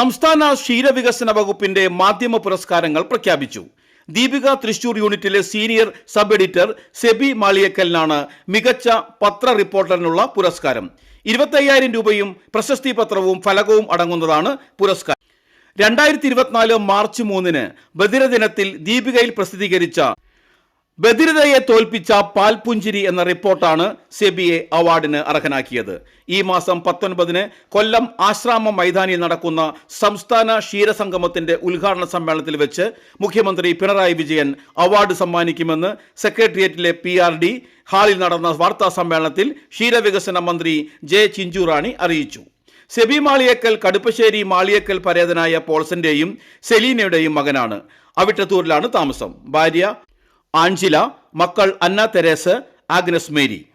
സംസ്ഥാന ക്ഷീരവികസന വകുപ്പിന്റെ മാധ്യമ പുരസ്കാരങ്ങൾ പ്രഖ്യാപിച്ചു. ദീപിക തൃശൂർ യൂണിറ്റിലെ സീനിയർ സബ് എഡിറ്റർ സെബി മാളിയക്കലിനാണ് മികച്ച പത്ര റിപ്പോർട്ടറിനുള്ള പുരസ്കാരം. ഇരുപത്തയ്യായിരം രൂപയും പ്രശസ്തി പത്രവും ഫലകവും അടങ്ങുന്നതാണ് പുരസ്കാരം. രണ്ടായിരത്തി ഇരുപത്തിനാല് മാർച്ച് മൂന്നിന് ബദിരദിനത്തിൽ ദീപികയിൽ പ്രസിദ്ധീകരിച്ച ബദിരതയെ തോൽപ്പിച്ച പാൽപുഞ്ചിരി എന്ന റിപ്പോർട്ടാണ് സെബിയെ അവാർഡിന് അർഹനാക്കിയത്. ഈ മാസം പത്തൊൻപതിന് കൊല്ലം ആശ്രാമ മൈതാനിയിൽ നടക്കുന്ന സംസ്ഥാന ക്ഷീരസംഗമത്തിന്റെ ഉദ്ഘാടന സമ്മേളനത്തിൽ വെച്ച് മുഖ്യമന്ത്രി പിണറായി വിജയൻ അവാർഡ് സമ്മാനിക്കുമെന്ന് സെക്രട്ടേറിയറ്റിലെ പി ആർ ഡി ഹാളിൽ നടന്ന വാർത്താ സമ്മേളനത്തിൽ ക്ഷീരവികസന മന്ത്രി ജെ ചിഞ്ചുറാണി അറിയിച്ചു. സെബി മാളിയേക്കൽ കടുപ്പശ്ശേരി മാളിയേക്കൽ പരേതനായ പോൾസന്റെയും സെലീനയുടെയും മകനാണ്. അവിട്ടത്തൂരിലാണ് താമസം. ഭാര്യ ആഞ്ചില മക്കൾ അന്ന തെരേസ് ആഗ്നസ് മേരി.